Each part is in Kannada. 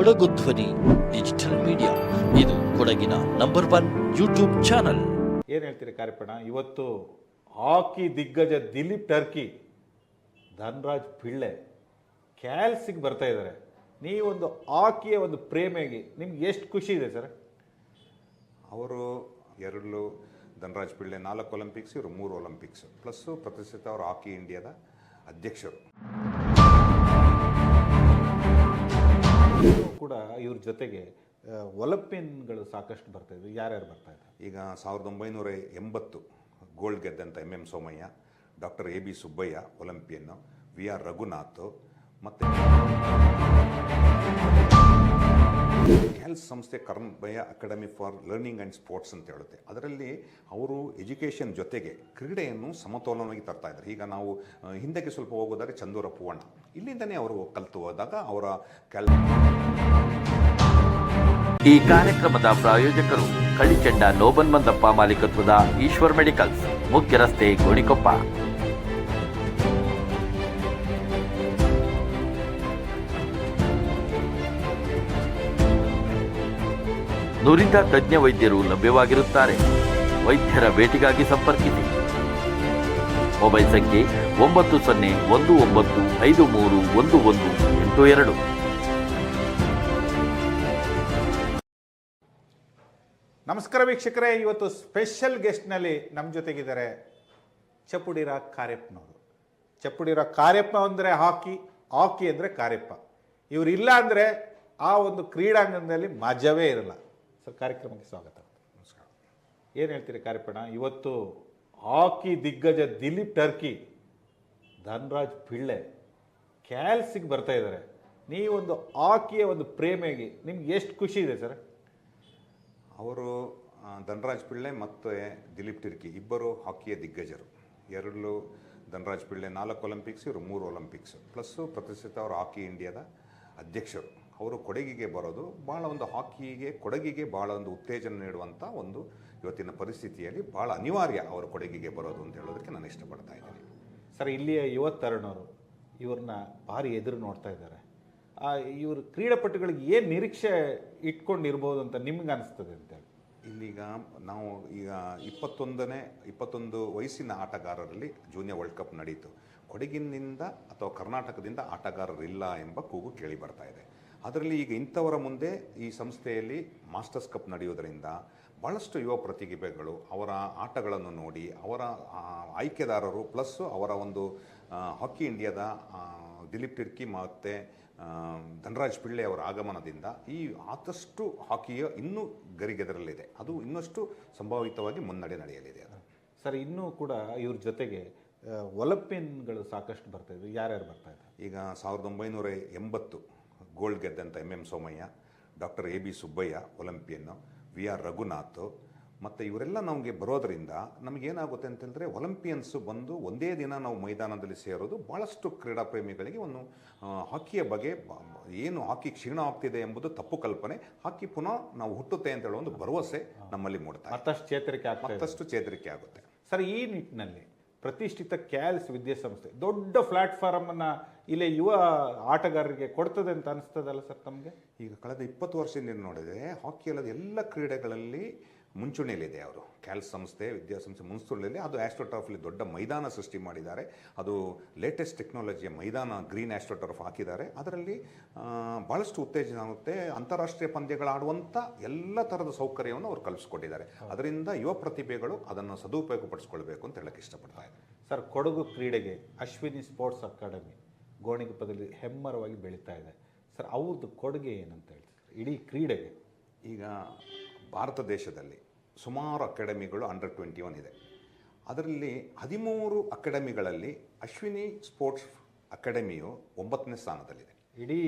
ಕೊಡಗು ಧ್ವನಿ ಡಿಜಿಟಲ್ ಮೀಡಿಯಾ ಇದು ಕೊಡಗಿನ ನಂಬರ್ ಒನ್ ಯೂಟ್ಯೂಬ್ ಚಾನಲ್ ಏನು ಹೇಳ್ತೀರಿ ಕಾರ್ಯಪಣ ಇವತ್ತು ಹಾಕಿ ದಿಗ್ಗಜ ದಿಲೀಪ್ ಟರ್ಕಿ ಧನ್ರಾಜ್ ಪಿಳ್ಳೆ ಕ್ಯಾಲ್ಸಿಗೆ ಬರ್ತಾ ಇದ್ದಾರೆ ನೀವೊಂದು ಹಾಕಿಯ ಒಂದು ಪ್ರೇಮಿಯಾಗಿ ನಿಮ್ಗೆ ಎಷ್ಟು ಖುಷಿ ಇದೆ ಸರ್? ಅವರು ಎರಡು ಧನರಾಜ್ ಪಿಳ್ಳೆ ನಾಲ್ಕು ಒಲಿಂಪಿಕ್ಸ್ ಇವರು ಮೂರು ಒಲಿಂಪಿಕ್ಸ್ ಪ್ಲಸ್ಸು ಪ್ರತಿಷ್ಠಿತ ಅವರು ಹಾಕಿ ಇಂಡಿಯಾದ ಅಧ್ಯಕ್ಷರು. ಕೂಡ ಇವ್ರ ಜೊತೆಗೆ ಒಲಂಪಿಯನ್ಗಳು ಸಾಕಷ್ಟು ಬರ್ತಾ ಇದ್ರು ಯಾರ್ಯಾರು ಬರ್ತಾ ಇದ್ದಾರೆ ಈಗ ಸಾವಿರದ ಒಂಬೈನೂರ ಎಂಬತ್ತು gold ಗೆದ್ದಂಥ M M Somaiah, doctor A B Subbaiah Olympian, V R Raghunath ಮತ್ತು ಕ್ಯಾಲ್ಸ್ ಸಂಸ್ಥೆ ಕರ್ಮಭಯ academy for learning and sports ಅಂತ ಹೇಳುತ್ತೆ. ಅದರಲ್ಲಿ ಅವರು ಎಜುಕೇಷನ್ ಜೊತೆಗೆ ಕ್ರೀಡೆಯನ್ನು ಸಮತೋಲನವಾಗಿ ತರ್ತಾ ಇದ್ದಾರೆ. ಈಗ ನಾವು ಹಿಂದಕ್ಕೆ ಸ್ವಲ್ಪ ಹೋಗೋದಾದ್ರೆ ಚಂದೂರ ಪೂವಣ್ಣ. ಇಲ್ಲಿಂದನೇ ಅವರು ಕಲಿತು ಹೋದಾಗ ಅವರ ಕ್ಯಾಲ್ ಈ ಕಾರ್ಯಕ್ರಮದ ಪ್ರಾಯೋಜಕರು ಕಳಿಚೆಂಡ ನೋಬನ್ ಮಂದಪ್ಪ ಮಾಲೀಕತ್ವದ ಈಶ್ವರ್ ಮೆಡಿಕಲ್ಸ್ ಮುಖ್ಯ ರಸ್ತೆ ಗೋಣಿಕೊಪ್ಪ. ನುರಿತ ತಜ್ಞ ವೈದ್ಯರು ಲಭ್ಯವಾಗಿರುತ್ತಾರೆ. ವೈದ್ಯರ ಭೇಟಿಗಾಗಿ ಸಂಪರ್ಕಿಸಿ. ಮೊಬೈಲ್ ಸಂಖ್ಯೆ ಒಂಬತ್ತು ಸೊನ್ನೆ ಒಂದು ಒಂಬತ್ತು ಐದು ಮೂರು ಒಂದು ಒಂದು ಎಂಟು ಎರಡು. ನಮಸ್ಕಾರ ವೀಕ್ಷಕರೇ, ಇವತ್ತು ಸ್ಪೆಷಲ್ ಗೆಸ್ಟ್ನಲ್ಲಿ ನಮ್ಮ ಜೊತೆಗಿದ್ದಾರೆ ಚಪ್ಪುಡಿರ ಕಾರ್ಯಪ್ಪನವರು ಚಪ್ಪುಡಿರ ಕಾರ್ಯಪ್ಪ ಅಂದರೆ ಹಾಕಿ ಹಾಕಿ ಅಂದರೆ ಕಾರ್ಯಪ್ಪ. ಇವರು ಇಲ್ಲ ಅಂದರೆ ಆ ಒಂದು ಕ್ರೀಡಾಂಗಣದಲ್ಲಿ ಮಜವೇ ಇರಲ್ಲ. ಸರ್ ಕಾರ್ಯಕ್ರಮಕ್ಕೆ ಸ್ವಾಗತ. ನಮಸ್ಕಾರ. ಏನು ಹೇಳ್ತೀರಿ ಕಾರ್ಯಪಣ ಇವತ್ತು ಹಾಕಿ ದಿಗ್ಗಜ ದಿಲೀಪ್ ಟರ್ಕಿ, ಧನ್ರಾಜ್ ಪಿಳ್ಳೆ ಕ್ಯಾಲ್ಸಿಗೆ ಬರ್ತಾ ಇದ್ದಾರೆ ನೀವೊಂದು ಹಾಕಿಯ ಒಂದು ಪ್ರೇಮಿಗೆ ನಿಮ್ಗೆ ಎಷ್ಟು ಖುಷಿ ಇದೆ ಸರ್? ಅವರು ಧನ್ರಾಜ್ ಪಿಳ್ಳೆ ಮತ್ತು ದಿಲೀಪ್ ಟಿರ್ಕಿ, ಇಬ್ಬರು ಹಾಕಿಯ ದಿಗ್ಗಜರು. ಎರಡು ಧನರಾಜ್ ಪಿಳ್ಳೆ ನಾಲ್ಕು ಒಲಿಂಪಿಕ್ಸ್ ಇವರು ಮೂರು ಒಲಿಂಪಿಕ್ಸ್ ಪ್ಲಸ್ಸು ಪ್ರತಿಷ್ಠಿತ ಅವರು ಹಾಕಿ ಇಂಡಿಯಾದ ಅಧ್ಯಕ್ಷರು. ಅವರು ಕೊಡಗಿಗೆ ಬರೋದು ಭಾಳ ಒಂದು ಹಾಕಿಗೆ ಕೊಡಗಿಗೆ ಭಾಳ ಒಂದು ಉತ್ತೇಜನ ನೀಡುವಂಥ ಒಂದು ಇವತ್ತಿನ ಪರಿಸ್ಥಿತಿಯಲ್ಲಿ ಭಾಳ ಅನಿವಾರ್ಯ ಅವರು ಕೊಡಗಿಗೆ ಬರೋದು ಅಂತ ಹೇಳೋದಕ್ಕೆ ನಾನು ಇಷ್ಟಪಡ್ತಾ ಇದ್ದೀನಿ. ಸರ್ ಇಲ್ಲಿಯ ಯುವ ತರುಣರು ಇವ್ರನ್ನ ಭಾರಿ ಎದುರು ನೋಡ್ತಾ ಇದ್ದಾರೆ. ಇವರು ಕ್ರೀಡಾಪಟುಗಳಿಗೆ ಏನು ನಿರೀಕ್ಷೆ ಇಟ್ಕೊಂಡಿರ್ಬೋದು ಅಂತ ನಿಮ್ಗೆ ಅನಿಸ್ತದೆ ಅಂತೇಳಿ ಇಲ್ಲಿಗ ನಾವು ಈಗ ಇಪ್ಪತ್ತೊಂದನೇ ಇಪ್ಪತ್ತೊಂದು ವಯಸ್ಸಿನ ಆಟಗಾರರಲ್ಲಿ ಜೂನಿಯರ್ ವರ್ಲ್ಡ್ ಕಪ್ ನಡೀತು. ಕೊಡಗಿನಿಂದ ಅಥವಾ ಕರ್ನಾಟಕದಿಂದ ಆಟಗಾರರಿಲ್ಲ ಎಂಬ ಕೂಗು ಕೇಳಿ ಬರ್ತಾ ಇದೆ. ಅದರಲ್ಲಿ ಈಗ ಇಂಥವರ ಮುಂದೆ ಈ ಸಂಸ್ಥೆಯಲ್ಲಿ ಮಾಸ್ಟರ್ಸ್ ಕಪ್ ನಡೆಯೋದರಿಂದ ಭಾಳಷ್ಟು ಯುವ ಪ್ರತಿಭೆಗಳು ಅವರ ಆಟಗಳನ್ನು ನೋಡಿ ಅವರ ಆಯ್ಕೆದಾರರು ಪ್ಲಸ್ಸು ಅವರ ಒಂದು ಹಾಕಿ ಇಂಡಿಯಾದ ದಿಲೀಪ್ ಟಿರ್ಕಿ ಮತ್ತು ಧನರಾಜ್ ಪಿಳ್ಳೆ ಅವರ ಆಗಮನದಿಂದ ಈ ಆದಷ್ಟು ಹಾಕಿಯ ಇನ್ನೂ ಗರಿಗೆದರಲ್ಲಿದೆ ಅದು ಇನ್ನಷ್ಟು ಸಂಭಾವಿತವಾಗಿ ಮುನ್ನಡೆ ನಡೆಯಲಿದೆ ಅದು. ಸರ್ ಇನ್ನೂ ಕೂಡ ಇವ್ರ ಜೊತೆಗೆ ಒಲಂಪಿಯನ್ಗಳು ಸಾಕಷ್ಟು ಬರ್ತಾ ಯಾರು ಯಾರ್ಯಾರು ಬರ್ತಾ ಇದ್ದಾರೆ ಈಗ ಸಾವಿರದ ಒಂಬೈನೂರ ಎಂಬತ್ತು gold ಗೆದ್ದಂಥ M M Somaiah doctor A B Subbaiah Olympian V R Raghunath ಮತ್ತು ಇವರೆಲ್ಲ ನಮಗೆ ಬರೋದರಿಂದ ನಮಗೇನಾಗುತ್ತೆ ಅಂತಂದರೆ ಒಲಿಂಪಿಯನ್ಸು ಬಂದು ಒಂದೇ ದಿನ ನಾವು ಮೈದಾನದಲ್ಲಿ ಸೇರೋದು ಭಾಳಷ್ಟು ಕ್ರೀಡಾ ಪ್ರೇಮಿಗಳಿಗೆ ಒಂದು ಹಾಕಿಯ ಬಗ್ಗೆ ಏನು ಹಾಕಿ ಕ್ಷೀಣ ಆಗ್ತಿದೆ ಎಂಬುದು ತಪ್ಪು ಕಲ್ಪನೆ. ಹಾಕಿ ಪುನಃ ನಾವು ಹುಟ್ಟುತ್ತೆ ಅಂತ ಹೇಳೋ ಒಂದು ಭರವಸೆ ನಮ್ಮಲ್ಲಿ ಮೂಡ್ತಾ ಇದೆ. ಮತ್ತಷ್ಟು ಚೇತರಿಕೆ ಮತ್ತಷ್ಟು ಚೇತರಿಕೆ ಆಗುತ್ತೆ. ಸರ್ ಈ ನಿಟ್ಟಿನಲ್ಲಿ ಪ್ರತಿಷ್ಠಿತ ಕ್ಯಾಲ್ಸ್ ವಿದ್ಯಾಸಂಸ್ಥೆ ದೊಡ್ಡ ಪ್ಲಾಟ್ಫಾರ್ಮ್ ಅನ್ನ ಇಲ್ಲಿ ಯುವ ಆಟಗಾರರಿಗೆ ಕೊಡ್ತದೆ ಅಂತ ಅನಿಸ್ತದಲ್ಲ ಸರ್ ತಮಗೆ? ಈಗ ಕಳೆದ ಇಪ್ಪತ್ತು ವರ್ಷದಿಂದ ನೋಡಿದರೆ ಹಾಕಿ ಅಲ್ಲದ ಎಲ್ಲ ಕ್ರೀಡೆಗಳಲ್ಲಿ ಮುಂಚೂಣಿಯಲ್ಲಿದೆ ಅವರು. ಕ್ಯಾಲ್ ಸಂಸ್ಥೆ ವಿದ್ಯಾಸಂಸ್ಥೆ ಮುಂಚೂಣಿಯಲ್ಲಿ ಅದು ಆಸ್ಟ್ರೋಟರ್ಫಲ್ಲಿ ದೊಡ್ಡ ಮೈದಾನ ಸೃಷ್ಟಿ ಮಾಡಿದ್ದಾರೆ. ಅದು ಲೇಟೆಸ್ಟ್ ಟೆಕ್ನಾಲಜಿಯ ಮೈದಾನ ಗ್ರೀನ್ ಆಸ್ಟ್ರೋಟರ್ಫ್ ಹಾಕಿದ್ದಾರೆ. ಅದರಲ್ಲಿ ಭಾಳಷ್ಟು ಉತ್ತೇಜನ ಆಗುತ್ತೆ. ಅಂತಾರಾಷ್ಟ್ರೀಯ ಪಂದ್ಯಗಳಾಡುವಂಥ ಎಲ್ಲ ಥರದ ಸೌಕರ್ಯವನ್ನು ಅವರು ಕಲ್ಪಿಸ್ಕೊಟ್ಟಿದ್ದಾರೆ. ಅದರಿಂದ ಯುವ ಪ್ರತಿಭೆಗಳು ಅದನ್ನು ಸದುಪಯೋಗಪಡಿಸ್ಕೊಳ್ಬೇಕು ಅಂತ ಹೇಳಕ್ಕೆ ಇಷ್ಟಪಡ್ತಾ ಇದ್ದಾರೆ ಸರ್ ಕೊಡಗು ಕ್ರೀಡೆಗೆ ಅಶ್ವಿನಿ ಸ್ಪೋರ್ಟ್ಸ್ ಅಕಾಡೆಮಿ ಗೋಣಿಗೊಪ್ಪದಲ್ಲಿ ಹೆಮ್ಮರವಾಗಿ ಬೆಳೀತಾ ಇದೆ. ಸರ್ ಅವ್ರದ್ದು ಕೊಡುಗೆ ಏನಂತ ಹೇಳ್ತೀವಿ ಇಡೀ ಕ್ರೀಡೆಗೆ. ಈಗ ಭಾರತ ದೇಶದಲ್ಲಿ ಸುಮಾರು ಅಕಾಡೆಮಿಗಳು ಅಂಡರ್ ಟ್ವೆಂಟಿ ಒನ್ ಇದೆ. ಅದರಲ್ಲಿ ಹದಿಮೂರು ಅಕಾಡೆಮಿಗಳಲ್ಲಿ ಅಶ್ವಿನಿ ಸ್ಪೋರ್ಟ್ಸ್ ಅಕಾಡೆಮಿಯು ಒಂಬತ್ತನೇ ಸ್ಥಾನದಲ್ಲಿದೆ. ಇಡೀ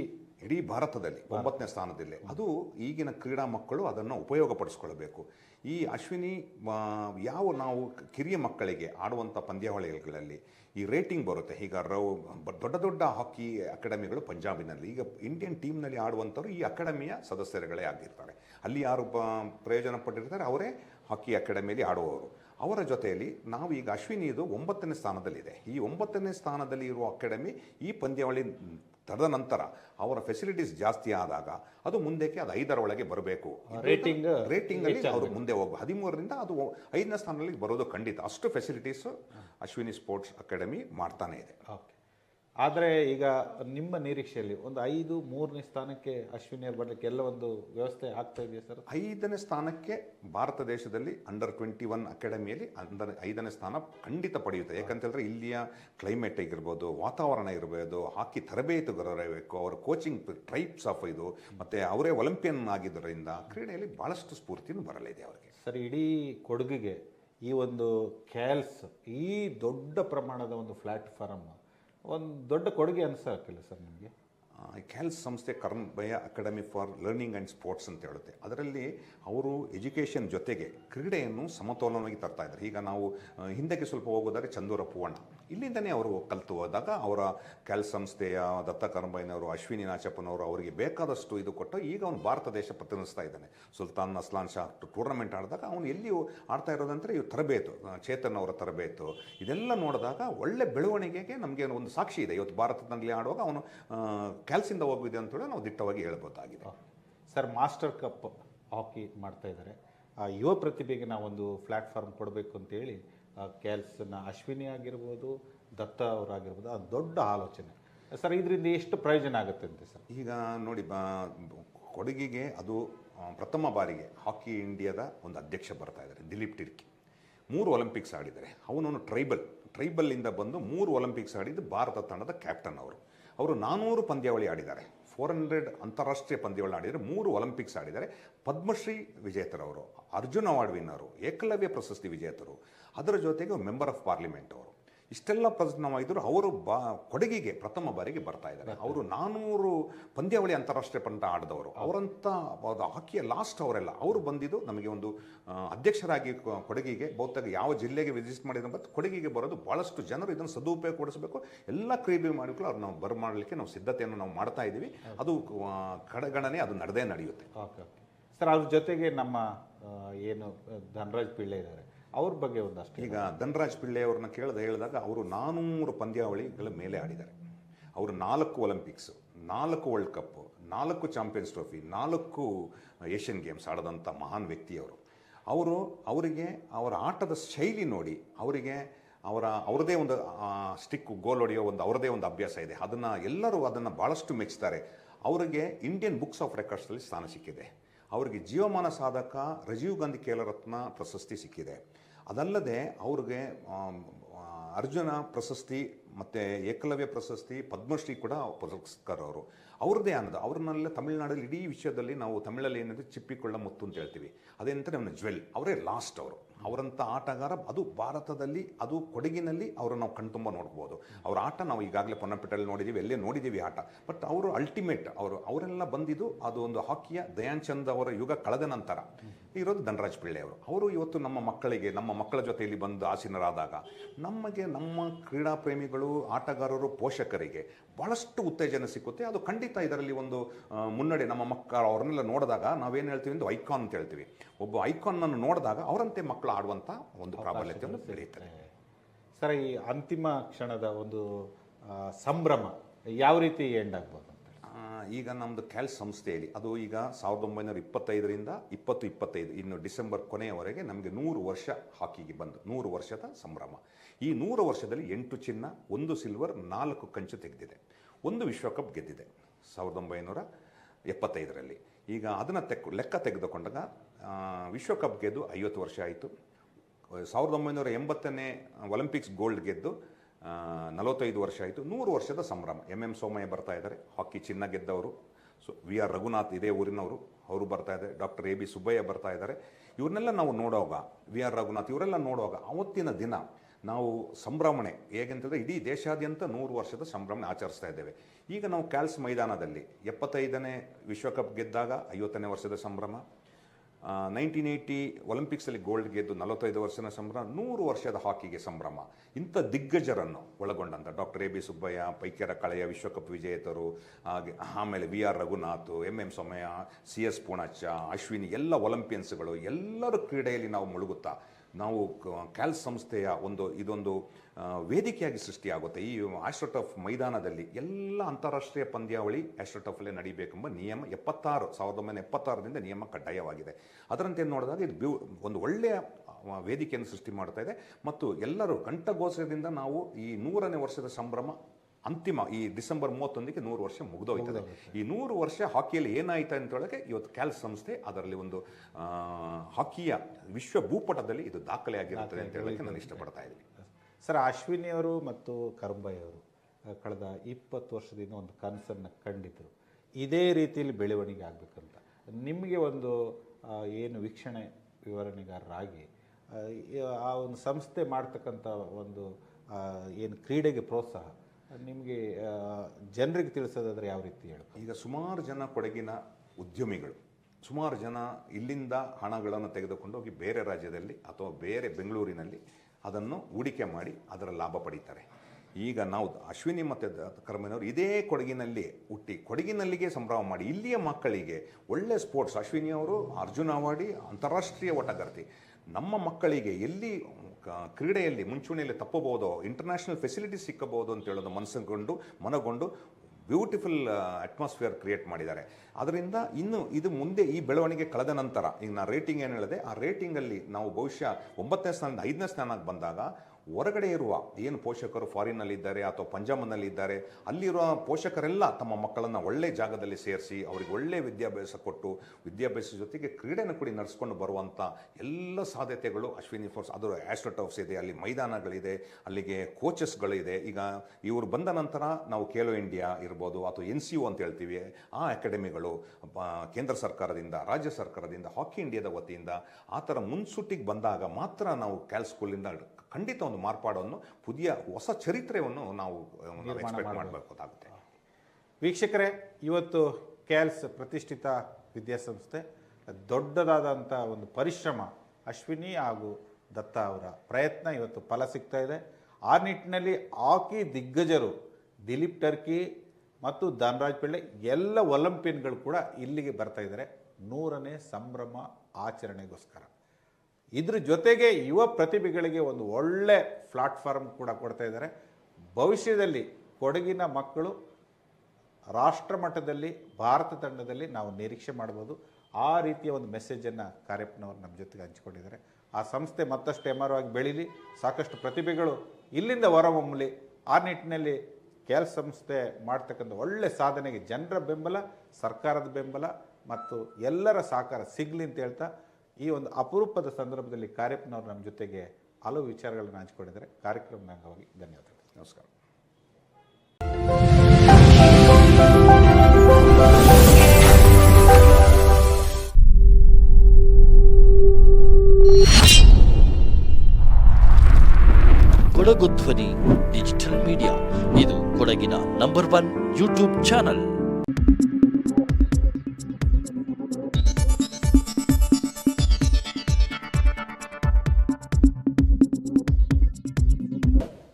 ಇಡೀ ಭಾರತದಲ್ಲಿ ಒಂಬತ್ತನೇ ಸ್ಥಾನದಲ್ಲಿ. ಅದು ಈಗಿನ ಕ್ರೀಡಾ ಮಕ್ಕಳು ಅದನ್ನು ಉಪಯೋಗಪಡಿಸ್ಕೊಳ್ಬೇಕು. ಈ ಅಶ್ವಿನಿ ಯಾವ ನಾವು ಕಿರಿಯ ಮಕ್ಕಳಿಗೆ ಆಡುವಂಥ ಪಂದ್ಯಾವಳಿಗಳಲ್ಲಿ ಈ ರೇಟಿಂಗ್ ಬರುತ್ತೆ. ಈಗ ರೌ, ದೊಡ್ಡ ದೊಡ್ಡ ಹಾಕಿ ಅಕಾಡೆಮಿಗಳು ಪಂಜಾಬಿನಲ್ಲಿ, ಈಗ ಇಂಡಿಯನ್ ಟೀಮ್ನಲ್ಲಿ ಆಡುವಂಥವ್ರು ಈ ಅಕಾಡೆಮಿಯ ಸದಸ್ಯರುಗಳೇ ಆಗಿರ್ತಾರೆ. ಅಲ್ಲಿ ಯಾರು ಪ್ರಯೋಜನ ಪಟ್ಟಿರ್ತಾರೆ ಅವರೇ ಹಾಕಿ ಅಕಾಡೆಮಿಯಲ್ಲಿ ಆಡುವವರು. ಅವರ ಜೊತೆಯಲ್ಲಿ ನಾವು ಈಗ ಅಶ್ವಿನಿದು ಒಂಬತ್ತನೇ ಸ್ಥಾನದಲ್ಲಿದೆ. ಈ ಒಂಬತ್ತನೇ ಸ್ಥಾನದಲ್ಲಿ ಇರುವ ಅಕಾಡೆಮಿ ಈ ಪಂದ್ಯಾವಳಿ ತದನಂತರ ಅವರ ಫೆಸಿಲಿಟೀಸ್ ಜಾಸ್ತಿ ಆದಾಗ ಅದು ಮುಂದಕ್ಕೆ ಅದು ಐದರ ಒಳಗೆ ಬರಬೇಕು. ರೇಟಿಂಗ್ ರೇಟಿಂಗ್ ಅಲ್ಲಿ ಅವರು ಮುಂದೆ ಹೋಗುವ ಹದಿಮೂರರಿಂದ ಅದು ಐದನೇ ಸ್ಥಾನದಲ್ಲಿ ಬರೋದು ಖಂಡಿತ. ಅಷ್ಟು ಫೆಸಿಲಿಟೀಸ್ ಅಶ್ವಿನಿ ಸ್ಪೋರ್ಟ್ಸ್ ಅಕಾಡೆಮಿ ಮಾಡ್ತಾನೆ ಇದೆ. ಓಕೆ ಆದರೆ ಈಗ ನಿಮ್ಮ ನಿರೀಕ್ಷೆಯಲ್ಲಿ ಒಂದು ಐದು ಮೂರನೇ ಸ್ಥಾನಕ್ಕೆ ಅಶ್ವಿನಿಯರ್ ಬರಲಿಕ್ಕೆ ಎಲ್ಲ ಒಂದು ವ್ಯವಸ್ಥೆ ಆಗ್ತಾ ಇದೆಯಾ ಸರ್? ಐದನೇ ಸ್ಥಾನಕ್ಕೆ ಭಾರತ ದೇಶದಲ್ಲಿ ಅಂಡರ್ ಟ್ವೆಂಟಿ ಒನ್ ಅಕಾಡೆಮಿಯಲ್ಲಿ ಅಂಡರ್ ಐದನೇ ಸ್ಥಾನ ಖಂಡಿತ ಪಡೆಯುತ್ತೆ. ಯಾಕಂತ ಹೇಳಿದ್ರೆ ಇಲ್ಲಿಯ ಕ್ಲೈಮೇಟ್ ಆಗಿರ್ಬೋದು ವಾತಾವರಣ ಇರ್ಬೋದು ಹಾಕಿ ತರಬೇತುಗಾರರಬೇಕು ಅವರ ಕೋಚಿಂಗ್ ಟ್ರೈಪ್ಸ್ ಆಫ್ ಇದು ಮತ್ತು ಅವರೇ ಒಲಿಂಪಿಯನ್ ಆಗಿದ್ದರಿಂದ ಕ್ರೀಡೆಯಲ್ಲಿ ಭಾಳಷ್ಟು ಸ್ಫೂರ್ತಿಯನ್ನು ಬರಲಿದೆ ಅವರಿಗೆ. ಸರ್ ಇಡೀ ಕೊಡಗಿಗೆ ಈ ಒಂದು ಕ್ಯಾಲ್ಸ್ ಈ ದೊಡ್ಡ ಪ್ರಮಾಣದ ಒಂದು ಪ್ಲಾಟ್ಫಾರಮ್ ಒಂದು ದೊಡ್ಡ ಕೊಡುಗೆ ಅನಿಸಕ್ಕಿಲ್ಲ ಸರ್ ನಿಮಗೆ? ಕ್ಯಾಲ್ಸ್ ಸಂಸ್ಥೆ ಕರ್ಮಭಯ academy for learning and sports ಅಂತ ಹೇಳುತ್ತೆ. ಅದರಲ್ಲಿ ಅವರು ಎಜುಕೇಷನ್ ಜೊತೆಗೆ ಕ್ರೀಡೆಯನ್ನು ಸಮತೋಲನವಾಗಿ ತರ್ತಾ ಇದ್ದಾರೆ. ಈಗ ನಾವು ಹಿಂದಕ್ಕೆ ಸ್ವಲ್ಪ ಹೋಗೋದಾದ್ರೆ ಚಂದೂರ ಪೂವಣ್ಣ ಇಲ್ಲಿಂದನೇ ಅವರು ಕಲಿತು ಹೋದಾಗ ಅವರ ಕೆಲ್ ಸಂಸ್ಥೆಯ ದತ್ತ ಕರ್ಮಭಯನವರು ಅಶ್ವಿನಿ ನಾಚಪ್ಪನವರು ಅವರಿಗೆ ಬೇಕಾದಷ್ಟು ಇದು ಕೊಟ್ಟು ಈಗ ಅವನು ಭಾರತ ದೇಶ ಪ್ರತಿನಿಧಿಸ್ತಾ ಇದ್ದಾನೆ. ಸುಲ್ತಾನ್ ಅಸ್ಲಾನ್ ಶಾ ಟೂರ್ನಮೆಂಟ್ ಆಡಿದಾಗ ಅವನು ಎಲ್ಲಿಯೂ ಆಡ್ತಾ ಇರೋದಂದರೆ ಇವು ತರಬೇತು, ಚೇತನ್ ಅವರ ತರಬೇತು. ಇದೆಲ್ಲ ನೋಡಿದಾಗ ಒಳ್ಳೆ ಬೆಳವಣಿಗೆಗೆ ನಮಗೆ ಒಂದು ಸಾಕ್ಷಿ ಇದೆ. ಇವತ್ತು ಭಾರತದಲ್ಲಿ ಆಡುವಾಗ ಅವನು ಕ್ಯಾಲ್ಸಿಂದ ಹೋಗಿದೆ ಅಂತೇಳಿ ನಾವು ದಿಟ್ಟವಾಗಿ ಹೇಳ್ಬೋದಾಗಿದೆ. ಸರ್, ಮಾಸ್ಟರ್ ಕಪ್ ಹಾಕಿ ಮಾಡ್ತಾ ಇದ್ದಾರೆ. ಆ, ಯುವ ಪ್ರತಿಭೆಗೆ ನಾವೊಂದು ಪ್ಲಾಟ್ಫಾರ್ಮ್ ಕೊಡಬೇಕು ಅಂತೇಳಿ ಕ್ಯಾಲ್ಸ್ನ ಅಶ್ವಿನಿ ಆಗಿರ್ಬೋದು, ದತ್ತ ಅವರಾಗಿರ್ಬೋದು ಅದು ದೊಡ್ಡ ಆಲೋಚನೆ. ಸರ್, ಇದರಿಂದ ಎಷ್ಟು ಪ್ರಯೋಜನ ಆಗುತ್ತೆ ಅಂತೆ ಸರ್? ಈಗ ನೋಡಿ, ಬಾ, ಕೊಡಗಿಗೆ ಅದು ಪ್ರಥಮ ಬಾರಿಗೆ ಹಾಕಿ ಇಂಡಿಯಾದ ಒಂದು ಅಧ್ಯಕ್ಷ ಬರ್ತಾ ಇದ್ದಾರೆ, ದಿಲೀಪ್ ಟಿರ್ಕಿ. ಮೂರು ಒಲಿಂಪಿಕ್ಸ್ ಆಡಿದ್ದಾರೆ. ಅವನೊಂದು ಟ್ರೈಬಲ್. ಟ್ರೈಬಲ್ಲಿಂದ ಬಂದು ಮೂರು ಒಲಿಂಪಿಕ್ಸ್ ಆಡಿದ್ದು ಭಾರತ ತಂಡದ ಕ್ಯಾಪ್ಟನ್ ಅವರು. ಅವರು ನಾನ್ನೂರು ಪಂದ್ಯಾವಳಿ ಆಡಿದ್ದಾರೆ. ಫೋರ್ ಹಂಡ್ರೆಡ್ ಅಂತಾರಾಷ್ಟ್ರೀಯ ಪಂದ್ಯಗಳನ್ನ ಆಡಿದರೆ ಮೂರು ಒಲಿಂಪಿಕ್ಸ್ ಆಡಿದ್ದಾರೆ. ಪದ್ಮಶ್ರೀ ವಿಜೇತರವರು, ಅರ್ಜುನ್ ಅವಾರ್ಡ್ ವಿನ್ನರು ಏಕಲವ್ಯ ಪ್ರಶಸ್ತಿ ವಿಜೇತರು. ಅದರ ಜೊತೆಗೆ ಮೆಂಬರ್ ಆಫ್ ಪಾರ್ಲಿಮೆಂಟ್ ಅವರು. ಇಷ್ಟೆಲ್ಲ ಪ್ರಯತ್ನವಾಗಿದ್ದರು ಅವರು ಬಾ ಕೊಡಗಿಗೆ ಪ್ರಥಮ ಬಾರಿಗೆ ಬರ್ತಾ ಇದ್ದಾರೆ. ಅವರು ನಾನೂರು ಪಂದ್ಯಾವಳಿ ಅಂತಾರಾಷ್ಟ್ರೀಯ ಪಂತ ಆಡಿದವರು. ಅವರಂತ ಅದು ಹಾಕಿಯ ಲಾಸ್ಟ್ ಅವರೆಲ್ಲ. ಅವರು ಬಂದಿದ್ದು ನಮಗೆ ಒಂದು ಅಧ್ಯಕ್ಷರಾಗಿ ಕೊಡಗಿಗೆ ಬಹುತೇಕ ಯಾವ ಜಿಲ್ಲೆಗೆ ವಿಸಿಟ್ ಮಾಡಿದ್ರೆ ಮತ್ತು ಕೊಡಗಿಗೆ ಬರೋದು ಭಾಳಷ್ಟು ಜನರು ಇದನ್ನು ಸದುಪಯೋಗ ಕೊಡಿಸಬೇಕು. ಎಲ್ಲ ಕ್ರೀಡೆ ಮಾಡಿಕೊಳ್ಳಿ ಅವ್ರು ನಾವು ಬರಮಾಡಲಿಕ್ಕೆ ನಾವು ಸಿದ್ಧತೆಯನ್ನು ನಾವು ಮಾಡ್ತಾ ಇದ್ದೀವಿ. ಅದು ಕಡೆಗಣನೆ ಅದು ನಡೆದೇ ನಡೆಯುತ್ತೆ. Okay okay. ಸರ್ ಅದ್ರ ಜೊತೆಗೆ ನಮ್ಮ ಏನು ಧನರಾಜ್ ಪಿಳ್ಳೆ ಇದ್ದಾರೆ. ಅವ್ರ ಬಗ್ಗೆ ಒಂದಷ್ಟು ಈಗ ಧನರಾಜ್ ಪಿಳ್ಳೆ ಅವ್ರನ್ನ ಕೇಳಿದ ಹೇಳಿದಾಗ ಅವರು ನಾನೂರು ಪಂದ್ಯಾವಳಿಗಳ ಮೇಲೆ ಆಡಿದ್ದಾರೆ. ಅವರು ನಾಲ್ಕು ಒಲಿಂಪಿಕ್ಸು ನಾಲ್ಕು ವರ್ಲ್ಡ್ ಕಪ್ಪು ನಾಲ್ಕು ಚಾಂಪಿಯನ್ಸ್ ಟ್ರೋಫಿ ನಾಲ್ಕು ಏಷ್ಯನ್ ಗೇಮ್ಸ್ ಆಡದಂಥ ಮಹಾನ್ ವ್ಯಕ್ತಿಯವರು ಅವರು. ಅವರಿಗೆ ಅವರ ಆಟದ ಶೈಲಿ ನೋಡಿ, ಅವರಿಗೆ ಅವರ, ಅವರದೇ ಒಂದು ಸ್ಟಿಕ್ ಗೋಲ್ ಹೊಡೆಯೋ ಒಂದು, ಅವರದೇ ಒಂದು ಅಭ್ಯಾಸ ಇದೆ. ಅದನ್ನು ಎಲ್ಲರೂ ಅದನ್ನು ಭಾಳಷ್ಟು ಮೆಚ್ಚುತ್ತಾರೆ ಅವರಿಗೆ ಇಂಡಿಯನ್ ಬುಕ್ಸ್ ಆಫ್ ರೆಕಾರ್ಡ್ಸಲ್ಲಿ ಸ್ಥಾನ ಸಿಕ್ಕಿದೆ. ಅವರಿಗೆ ಜೀವಮಾನ ಸಾಧಕ ರಾಜೀವ್ ಗಾಂಧಿ ಖೇಲರತ್ನ ಪ್ರಶಸ್ತಿ ಸಿಕ್ಕಿದೆ. ಅದಲ್ಲದೆ ಅವ್ರಿಗೆ ಅರ್ಜುನ ಪ್ರಶಸ್ತಿ ಮತ್ತು ಏಕಲವ್ಯ ಪ್ರಶಸ್ತಿ, ಪದ್ಮಶ್ರೀ ಕೂಡ ಪುರಸ್ಕಾರ ಅವರು. ಅವ್ರದ್ದೇ ಅನ್ನೋದು ಅವ್ರನ್ನೆಲ್ಲ ತಮಿಳುನಾಡಲ್ಲಿ ಇಡೀ ವಿಷಯದಲ್ಲಿ ನಾವು ತಮಿಳಲ್ಲಿ ಏನಂದರೆ ಚಿಪ್ಪಿಕೊಳ್ಳ ಮುತ್ತು ಅಂತ ಹೇಳ್ತೀವಿ. ಅದೇಂತ ನಮ್ಮ ಜ್ವೆಲ್ ಅವರೇ ಲಾಸ್ಟ್ ಅವರು. ಅವರಂಥ ಆಟಗಾರ, ಅದು ಭಾರತದಲ್ಲಿ, ಅದು ಕೊಡಗಿನಲ್ಲಿ ಅವರು ನಾವು ಕಣ್ತುಂಬ ನೋಡ್ಬೋದು. ಅವ್ರ ಆಟ ನಾವು ಈಗಾಗಲೇ ಪೊನ್ನಪೇಟೆಯಲ್ಲಿ ನೋಡಿದ್ದೀವಿ ಎಲ್ಲೇ ನೋಡಿದ್ದೀವಿ ಆಟ. ಬಟ್ ಅವರು ಅಲ್ಟಿಮೇಟ್ ಅವರು, ಅವರೆಲ್ಲ ಬಂದಿದ್ದು ಅದು ಒಂದು ಹಾಕಿಯ ದಯಾನ್ ಚಂದ್ ಅವರ ಯುಗ ಕಳೆದ ನಂತರ. ಇರೋದು ಧನರಾಜ್ ಪಿಳ್ಳೆ ಅವರು. ಅವರು ಇವತ್ತು ನಮ್ಮ ಮಕ್ಕಳಿಗೆ ನಮ್ಮ ಮಕ್ಕಳ ಜೊತೆಯಲ್ಲಿ ಬಂದು ಆಸೀನರಾದಾಗ ನಮಗೆ ನಮ್ಮ ಕ್ರೀಡಾ ಪ್ರೇಮಿಗಳು ಆಟಗಾರರು ಪೋಷಕರಿಗೆ ಭಾಳಷ್ಟು ಉತ್ತೇಜನ ಸಿಕ್ಕುತ್ತೆ. ಅದು ಖಂಡಿತ ಇದರಲ್ಲಿ ಒಂದು ಮುನ್ನಡೆ ನಮ್ಮ ಮಕ್ಕಳು ಅವ್ರನ್ನೆಲ್ಲ ನೋಡಿದಾಗ ನಾವೇನು ಹೇಳ್ತೀವಿ ಅಂದ್ರೆ ಐಕಾನ್ ಅಂತ ಹೇಳ್ತೀವಿ. ಒಬ್ಬ ಐಕಾನ್ನನ್ನು ನೋಡಿದಾಗ ಅವರಂತೆ ಮಕ್ಕಳು ಆಡುವಂಥ ಒಂದು ಪ್ರಾಬಲ್ಯತೆಯನ್ನು ಬೆಳೆಯುತ್ತದೆ. ಸರ್ ಈ ಅಂತಿಮ ಕ್ಷಣದ ಒಂದು ಸಂಭ್ರಮ ಯಾವ ರೀತಿ ಎಂಡ್ ಆಗ್ಬೋದು? ಈಗ ನಮ್ಮದು ಕ್ಯಾಲ್ಸ್ ಸಂಸ್ಥೆಯಲ್ಲಿ, ಅದು ಈಗ ಸಾವಿರದ ಒಂಬೈನೂರ ಇಪ್ಪತ್ತೈದರಿಂದ ಇಪ್ಪತ್ತು ಇಪ್ಪತ್ತೈದು ಇನ್ನು ಡಿಸೆಂಬರ್ ಕೊನೆಯವರೆಗೆ ನಮಗೆ ನೂರು ವರ್ಷ ಹಾಕಿಗೆ ಬಂದು, ನೂರು ವರ್ಷದ ಸಂಭ್ರಮ. ಈ ನೂರು ವರ್ಷದಲ್ಲಿ ಎಂಟು ಚಿನ್ನ, ಒಂದು ಸಿಲ್ವರ್ ನಾಲ್ಕು ಕಂಚು ತೆಗೆದಿದೆ. ಒಂದು ವಿಶ್ವಕಪ್ ಗೆದ್ದಿದೆ ಸಾವಿರದ ಒಂಬೈನೂರ ಎಪ್ಪತ್ತೈದರಲ್ಲಿ ಈಗ ಅದನ್ನು ತೆಕ್ ಲೆಕ್ಕ ತೆಗೆದುಕೊಂಡಾಗ ವಿಶ್ವಕಪ್ ಗೆದ್ದು ಐವತ್ತು ವರ್ಷ ಆಯಿತು. ಸಾವಿರದ ಒಂಬೈನೂರ ಎಂಬತ್ತನೇ ಒಲಿಂಪಿಕ್ಸ್ ಗೋಲ್ಡ್ ಗೆದ್ದು ನಲವತ್ತೈದು ವರ್ಷ ಆಯಿತು. ನೂರು ವರ್ಷದ ಸಂಭ್ರಮ. ಎಂ ಎಂ ಸೋಮಯ್ಯ ಬರ್ತಾ ಇದ್ದಾರೆ. ಹಾಕಿ ಚಿನ್ನ ಗೆದ್ದವರು. ಸೊ, ವಿ ಆರ್ ರಘುನಾಥ್ ಇದೇ ಊರಿನವರು. ಅವರು ಬರ್ತಾ ಇದ್ದಾರೆ. ಡಾಕ್ಟರ್ ಎ ಬಿ ಸುಬ್ಬಯ್ಯ ಬರ್ತಾ ಇದ್ದಾರೆ. ಇವ್ರನ್ನೆಲ್ಲ ನಾವು ನೋಡುವಾಗ, ವಿ ಆರ್ ರಘುನಾಥ್, ಇವರೆಲ್ಲ ನೋಡುವಾಗ ಅವತ್ತಿನ ದಿನ ನಾವು ಸಂಭ್ರಮಣೆ ಹೇಗೆಂತಂದರೆ ಇಡೀ ದೇಶಾದ್ಯಂತ ನೂರು ವರ್ಷದ ಸಂಭ್ರಮಣೆ ಆಚರಿಸ್ತಾ ಇದ್ದೇವೆ. ಈಗ ನಾವು ಕ್ಯಾಲ್ಸ್ ಮೈದಾನದಲ್ಲಿ ಎಪ್ಪತ್ತೈದನೇ ವಿಶ್ವಕಪ್ ಗೆದ್ದಾಗ ಐವತ್ತನೇ ವರ್ಷದ ಸಂಭ್ರಮ. ನೈನ್ಟೀನ್ ಏಯ್ಟಿ ಒಲಿಂಪಿಕ್ಸಲ್ಲಿ ಗೋಲ್ಡ್ ಗೆದ್ದು ನಲವತ್ತೈದು ವರ್ಷದ ಸಂಭ್ರಮ, ನೂರು ವರ್ಷದ ಹಾಕಿಗೆ ಸಂಭ್ರಮ. ಇಂಥ ದಿಗ್ಗಜರನ್ನು ಒಳಗೊಂಡಂಥ ಡಾಕ್ಟರ್ ಎ ಬಿ ಸುಬ್ಬಯ್ಯ, ಪೈಕ್ಯರ ಕಳೆಯ ವಿಶ್ವಕಪ್ ವಿಜೇತರು, ಹಾಗೆ ಆಮೇಲೆ V R Raghunath, M M Somaiah, C S Poonacha, Ashwini, ಎಲ್ಲ ಒಲಿಂಪಿಯನ್ಸ್ಗಳು ಎಲ್ಲರೂ ಕ್ರೀಡೆಯಲ್ಲಿ ನಾವು ಮುಳುಗುತ್ತಾ ನಾವು ಕ್ಯಾಲ್ ಸಂಸ್ಥೆಯ ಒಂದು, ಇದೊಂದು ವೇದಿಕೆಯಾಗಿ ಸೃಷ್ಟಿಯಾಗುತ್ತೆ. ಈ ಆಫ್ ಮೈದಾನದಲ್ಲಿ ಎಲ್ಲ ಅಂತಾರಾಷ್ಟ್ರೀಯ ಪಂದ್ಯಾವಳಿ ಆಫ್ಲೇ ನಡೀಬೇಕೆಂಬ ನಿಯಮ ಎಪ್ಪತ್ತಾರು, ಸಾವಿರದ ಒಂಬೈನೂರ ಎಪ್ಪತ್ತಾರರಿಂದ ನಿಯಮ ಕಡ್ಡಾಯವಾಗಿದೆ. ಅದರಂತೆ ನೋಡಿದಾಗ ಇದು ಬ್ಯೂ, ಒಂದು ಒಳ್ಳೆಯ ವೇದಿಕೆಯನ್ನು ಸೃಷ್ಟಿ ಮಾಡ್ತಾ ಇದೆ. ಮತ್ತು ಎಲ್ಲರೂ ಕಂಠಘೋಷದಿಂದ ನಾವು ಈ ನೂರನೇ ವರ್ಷದ ಸಂಭ್ರಮ ಅಂತಿಮ ಈ ಡಿಸೆಂಬರ್ ಮೂವತ್ತೊಂದಕ್ಕೆ ನೂರು ವರ್ಷ ಮುಗಿದೋಯ್ತದೆ. ಈ ನೂರು ವರ್ಷ ಹಾಕಿಯಲ್ಲಿ ಏನಾಯ್ತು ಅಂತ ಹೇಳಕ್ಕೆ ಇವತ್ತು ಕ್ಯಾಲ್ಸ್ ಸಂಸ್ಥೆ ಅದರಲ್ಲಿ ಒಂದು ಹಾಕಿಯ ವಿಶ್ವ ಭೂಪಟದಲ್ಲಿ ಇದು ದಾಖಲೆ ಆಗಿರುತ್ತದೆ ಅಂತ ಹೇಳಕ್ಕೆ ನಾನು ಇಷ್ಟಪಡ್ತಾ ಇದ್ದೀನಿ. ಸರ್ ಅಶ್ವಿನಿ ಅವರು ಮತ್ತು ಕರಂಬಾಯಿ ಅವರು ಕಳೆದ ಇಪ್ಪತ್ತು ವರ್ಷದಿಂದ ಒಂದು ಕನಸನ್ನು ಕಂಡಿದ್ದರು ಇದೇ ರೀತಿಯಲ್ಲಿ ಬೆಳವಣಿಗೆ ಆಗಬೇಕಂತ. ನಿಮಗೆ ಒಂದು ಏನು ವೀಕ್ಷಣೆ ವಿವರಣೆಗಾರರಾಗಿ ಆ, ಒಂದು ಸಂಸ್ಥೆ ಮಾಡ್ತಕ್ಕಂಥ ಒಂದು ಏನು ಕ್ರೀಡೆಗೆ ಪ್ರೋತ್ಸಾಹ ನಿಮಗೆ ಜನರಿಗೆ ತಿಳಿಸೋದಾದ್ರೆ ಯಾವ ರೀತಿ ಹೇಳಿ? ಈಗ ಸುಮಾರು ಜನ ಕೊಡಗಿನ ಉದ್ಯಮಿಗಳು, ಸುಮಾರು ಜನ ಇಲ್ಲಿಂದ ಹಣಗಳನ್ನು ತೆಗೆದುಕೊಂಡು ಹೋಗಿ ಬೇರೆ ರಾಜ್ಯದಲ್ಲಿ ಅಥವಾ ಬೇರೆ ಬೆಂಗಳೂರಿನಲ್ಲಿ ಅದನ್ನು ಹೂಡಿಕೆ ಮಾಡಿ ಅದರ ಲಾಭ ಪಡೀತಾರೆ. ಈಗ ನಾವು ಅಶ್ವಿನಿ ಮತ್ತು ಕರ್ಮನವರು ಇದೇ ಕೊಡಗಿನಲ್ಲಿ ಹುಟ್ಟಿ, ಕೊಡಗಿನಲ್ಲಿಗೆ ಸಂಭ್ರಮ ಮಾಡಿ, ಇಲ್ಲಿಯ ಮಕ್ಕಳಿಗೆ ಒಳ್ಳೆ ಸ್ಪೋರ್ಟ್ಸ್ ಅಶ್ವಿನಿ ಅವರು ಅರ್ಜುನ ಅವಾರ್ಡಿ ಅಂತಾರಾಷ್ಟ್ರೀಯ ಓಟಗಾರ್ತಿ ನಮ್ಮ ಮಕ್ಕಳಿಗೆ ಎಲ್ಲಿ ಕ್ರೀಡೆಯಲ್ಲಿ ಮುಂಚೂಣಿಯಲ್ಲಿ ತಪ್ಪಬಹುದೋ ಇಂಟರ್ನ್ಯಾಷನಲ್ ಫೆಸಿಲಿಟಿ ಸಿಕ್ಕಬಹುದು ಅಂತ ಹೇಳೋದು ಮನಸ್ಸುಗೊಂಡು, ಮನಗೊಂಡು ಬ್ಯೂಟಿಫುಲ್ ಅಟ್ಮಾಸ್ಫಿಯರ್ ಕ್ರಿಯೇಟ್ ಮಾಡಿದ್ದಾರೆ. ಅದರಿಂದ ಇನ್ನು ಇದು ಮುಂದೆ ಈ ಬೆಳವಣಿಗೆ ಕಳೆದ ನಂತರ, ಈಗ ನಾನು ರೇಟಿಂಗ್ ಏನು ಹೇಳಿದೆ, ಆ ರೇಟಿಂಗಲ್ಲಿ ನಾವು ಬಹುಶಃ ಒಂಬತ್ತನೇ ಸ್ಥಾನದಿಂದ ಐದನೇ ಸ್ಥಾನಕ್ಕೆ ಬಂದಾಗ ಹೊರಗಡೆ ಇರುವ ಏನು ಪೋಷಕರು ಫಾರಿನ್ನಲ್ಲಿದ್ದಾರೆ ಅಥವಾ ಪಂಜಾಬ್ನಲ್ಲಿದ್ದಾರೆ, ಅಲ್ಲಿರುವ ಪೋಷಕರೆಲ್ಲ ತಮ್ಮ ಮಕ್ಕಳನ್ನು ಒಳ್ಳೆ ಜಾಗದಲ್ಲಿ ಸೇರಿಸಿ ಅವರಿಗೆ ಒಳ್ಳೆ ವಿದ್ಯಾಭ್ಯಾಸ ಕೊಟ್ಟು ವಿದ್ಯಾಭ್ಯಾಸ ಜೊತೆಗೆ ಕ್ರೀಡೆನ ಕೂಡ ನಡೆಸ್ಕೊಂಡು ಬರುವಂಥ ಎಲ್ಲ ಸಾಧ್ಯತೆಗಳು ಅಶ್ವಿನಿ ಫೋರ್ಸ್ ಅದು ಆಸ್ಟ್ರೋಟಫ್ಸ್ ಇದೆ, ಅಲ್ಲಿ ಮೈದಾನಗಳಿದೆ, ಅಲ್ಲಿಗೆ ಕೋಚಸ್ಗಳಿದೆ. ಈಗ ಇವರು ಬಂದ ನಂತರ ನಾವು ಖೇಲೋ ಇಂಡಿಯಾ ಇರ್ಬೋದು ಅಥವಾ ಎನ್ ಸಿ ಒ ಅಂತ ಹೇಳ್ತೀವಿ, ಆ ಅಕಾಡೆಮಿಗಳು ಕೇಂದ್ರ ಸರ್ಕಾರದಿಂದ, ರಾಜ್ಯ ಸರ್ಕಾರದಿಂದ, ಹಾಕಿ ಇಂಡಿಯಾದ ವತಿಯಿಂದ ಆ ಥರ ಮುನ್ಸೂಟಿಗೆ ಬಂದಾಗ ಮಾತ್ರ ನಾವು ಕ್ಯಾಲ್ ಸ್ಕೂಲಿಂದ ಖಂಡಿತ ಒಂದು ಮಾರ್ಪಾಡನ್ನು ಪುದಿಯ ಹೊಸ ಚರಿತ್ರೆಯನ್ನು ನಾವು ಎಕ್ಸ್ಪೆಕ್ಟ್ ಮಾಡಬೇಕಾಗುತ್ತೆ. ವೀಕ್ಷಕರೇ ಇವತ್ತು ಕ್ಯಾಲ್ಸ್ ಪ್ರತಿಷ್ಠಿತ ವಿದ್ಯಾಸಂಸ್ಥೆ ದೊಡ್ಡದಾದಂಥ ಒಂದು ಪರಿಶ್ರಮ ಅಶ್ವಿನಿ ಹಾಗೂ ದತ್ತ ಅವರ ಪ್ರಯತ್ನ ಇವತ್ತು ಫಲ ಸಿಗ್ತಾ ಇದೆ. ಆ ನಿಟ್ಟಿನಲ್ಲಿ ಹಾಕಿ ದಿಗ್ಗಜರು ದಿಲೀಪ್ ಟರ್ಕಿ ಮತ್ತು ಧನರಾಜ್ ಪಿಳ್ಳೆ ಎಲ್ಲ ಒಲಂಪಿಯನ್ಗಳು ಕೂಡ ಇಲ್ಲಿಗೆ ಬರ್ತಾ ಇದ್ದಾರೆ. ನೂರನೇ ಸಂಭ್ರಮ ಆಚರಣೆಗೋಸ್ಕರ. ಇದ್ರ ಜೊತೆಗೆ ಯುವ ಪ್ರತಿಭೆಗಳಿಗೆ ಒಂದು ಒಳ್ಳೆ ಪ್ಲಾಟ್ಫಾರ್ಮ್ ಕೂಡ ಕೊಡ್ತಾ ಇದ್ದಾರೆ. ಭವಿಷ್ಯದಲ್ಲಿ ಕೊಡಗಿನ ಮಕ್ಕಳು ರಾಷ್ಟ್ರ ಮಟ್ಟದಲ್ಲಿ, ಭಾರತ ತಂಡದಲ್ಲಿ ನಾವು ನಿರೀಕ್ಷೆ ಮಾಡ್ಬೋದು. ಆ ರೀತಿಯ ಒಂದು ಮೆಸೇಜನ್ನು ಕಾರ್ಯಪ್ಪನವರು ನಮ್ಮ ಜೊತೆಗೆ ಹಂಚಿಕೊಂಡಿದ್ದಾರೆ. ಆ ಸಂಸ್ಥೆ ಮತ್ತಷ್ಟು ಎಮರವಾಗಿ ಬೆಳೀಲಿ. ಸಾಕಷ್ಟು ಪ್ರತಿಭೆಗಳು ಇಲ್ಲಿಂದ ಹೊರಹೊಮ್ಮಲಿ. ಆ ನಿಟ್ಟಿನಲ್ಲಿ ಕೆಲ್ ಸಂಸ್ಥೆ ಮಾಡ್ತಕ್ಕಂಥ ಒಳ್ಳೆ ಸಾಧನೆಗೆ ಜನರ ಬೆಂಬಲ, ಸರ್ಕಾರದ ಬೆಂಬಲ ಮತ್ತು ಎಲ್ಲರ ಸಹಕಾರ ಸಿಗಲಿ ಅಂತ ಹೇಳ್ತಾ ಈ ಒಂದು ಅಪರೂಪದ ಸಂದರ್ಭದಲ್ಲಿ ಕಾರ್ಯಪ್ಪನವರು ನಮ್ಮ ಜೊತೆಗೆ ಹಲವು ವಿಚಾರಗಳನ್ನು ಹಂಚಿಕೊಂಡಿದ್ದಾರೆ. ಕಾರ್ಯಕ್ರಮದ ಅಂಗವಾಗಿ ಧನ್ಯವಾದಗಳು. ನಮಸ್ಕಾರ. ಕೊಡಗು ಧ್ವನಿ, ಡಿಜಿಟಲ್ ಮೀಡಿಯಾ. ಇದು ಕೊಡಗಿನ ನಂಬರ್ ಒನ್ ಯೂಟ್ಯೂಬ್ ಚಾನಲ್.